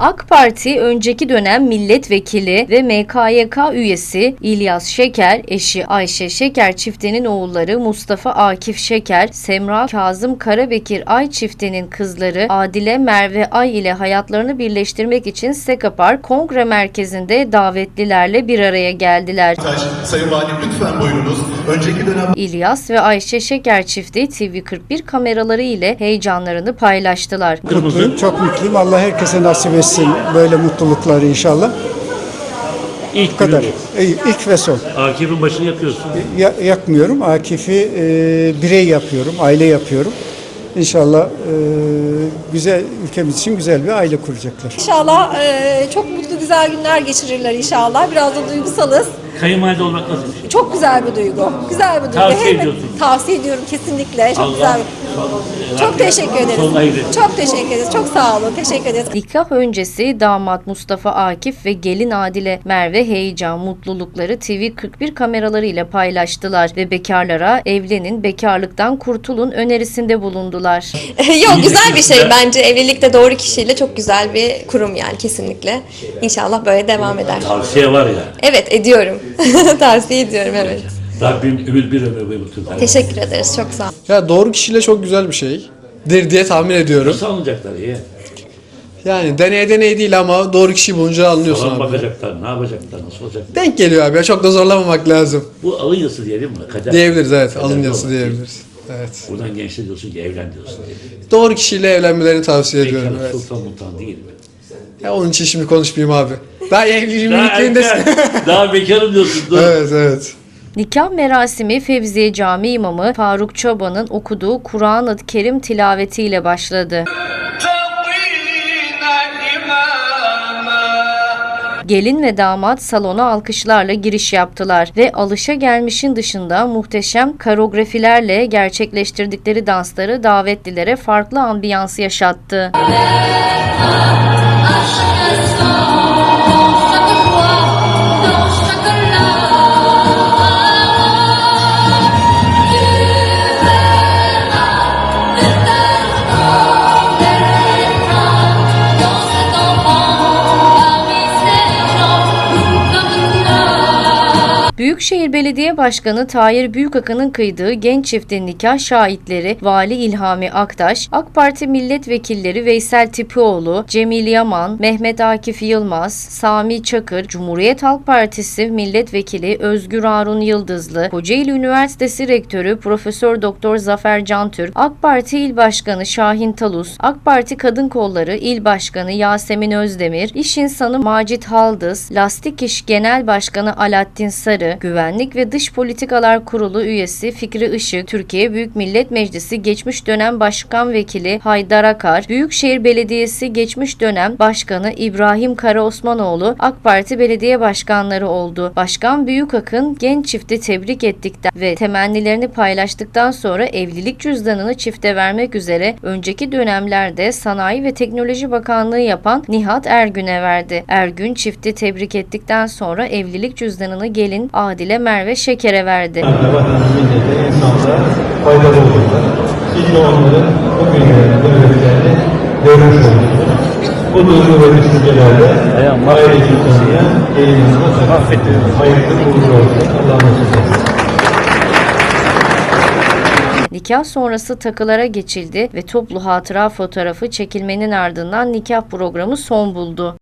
AK Parti önceki dönem milletvekili ve MKYK üyesi İlyas Şeker, eşi Ayşe Şeker çiftinin oğulları Mustafa Akif Şeker, Semra Kazım Karabekir Ay çiftinin kızları Adile Merve Ay ile hayatlarını birleştirmek için Sekapar Kongre Merkezi'nde davetlilerle bir araya geldiler. Sayın Valim lütfen buyurunuz. Önceki dönem İlyas ve Ayşe Şeker çifti TV41 kameraları ile heyecanlarını paylaştılar. Mutluyum, çok mutluyum. Allah herkese nasip etsin böyle mutlulukları inşallah. İlk Bu kadar. günü. İyi, İlk ve son. Akif'in başını yakıyorsun. Ya- yakmıyorum. Akif'i e, birey yapıyorum, aile yapıyorum. İnşallah e, güzel ülkemiz için güzel bir aile kuracaklar. İnşallah e, çok mutlu güzel günler geçirirler inşallah. Biraz da duygusalız. Kayınvalide olmak nasıl bir şey? Çok güzel bir duygu. Güzel bir duygu. Tavsiye Hem- ediyorsun. Tavsiye ediyorum kesinlikle. Çok Allah- güzel. Çok teşekkür ederiz. Sonuna. Çok teşekkür ederiz. Çok sağ olun. Teşekkür ederiz. Nikah öncesi damat Mustafa Akif ve gelin Adile Merve heyecan, mutlulukları TV41 kameralarıyla paylaştılar ve bekarlara evlenin, bekarlıktan kurtulun önerisinde bulundular. Yok güzel bir şey bence evlilikte doğru kişiyle çok güzel bir kurum yani kesinlikle. İnşallah böyle devam eder. Tavsiye var ya. Evet ediyorum. Tavsiye ediyorum evet. Rabbim ümit bir ömür versin. Teşekkür ederiz çok sağ olun. Ya doğru kişiyle çok güzel bir şey. dir diye tahmin ediyorum. Nasıl alınacaklar iyi? Yani deney deney değil ama doğru kişi bulunca anlıyorsun Falan abi. bakacaklar, ne yapacaklar, nasıl olacak? Denk geliyor abi ya çok da zorlamamak lazım. Bu alın yazısı diyelim mi? Kader. Diyebiliriz evet Kader alın yazısı diyebiliriz. Evet. Buradan gençler diyorsun ki evlen diyorsun diye. Doğru kişiyle evlenmelerini tavsiye ediyorum Bekarlık evet. sultan mutan değil mi? Ya onun için şimdi konuşmayayım abi. Daha evliliğimin Daha erken, daha bekarım diyorsun. Dur. evet evet. Nikah merasimi Fevziye Cami imamı Faruk Çoban'ın okuduğu Kur'an-ı Kerim tilavetiyle başladı. Gelin ve damat salona alkışlarla giriş yaptılar ve alışa gelmişin dışında muhteşem koreografilerle gerçekleştirdikleri dansları davetlilere farklı ambiyans yaşattı. Büyükşehir Belediye Başkanı Tahir Büyükakın'ın kıydığı genç çiftin nikah şahitleri Vali İlhami Aktaş, AK Parti milletvekilleri Veysel Tipioğlu, Cemil Yaman, Mehmet Akif Yılmaz, Sami Çakır, Cumhuriyet Halk Partisi milletvekili Özgür Harun Yıldızlı, Kocaeli Üniversitesi Rektörü Profesör Doktor Zafer Cantürk, AK Parti İl Başkanı Şahin Talus, AK Parti Kadın Kolları İl Başkanı Yasemin Özdemir, İş İnsanı Macit Haldız, Lastik İş Genel Başkanı Alaaddin Sarı, Güvenlik ve Dış Politikalar Kurulu üyesi Fikri Işık, Türkiye Büyük Millet Meclisi geçmiş dönem Başkan Vekili Haydar Akar, Büyükşehir Belediyesi geçmiş dönem Başkanı İbrahim Karaosmanoğlu AK Parti belediye başkanları oldu. Başkan Büyükakın genç çifti tebrik ettikten ve temennilerini paylaştıktan sonra evlilik cüzdanını çifte vermek üzere önceki dönemlerde Sanayi ve Teknoloji Bakanlığı yapan Nihat Ergün'e verdi. Ergün çifti tebrik ettikten sonra evlilik cüzdanını gelin Adile Merve Şeker'e verdi. bu duygu ve düşüncelerle aile cüzdanıya, gelinizine hayırlı uğurlu olsun. Allah nasip etsin. Nikah sonrası takılara geçildi ve toplu hatıra fotoğrafı çekilmenin ardından nikah programı son buldu.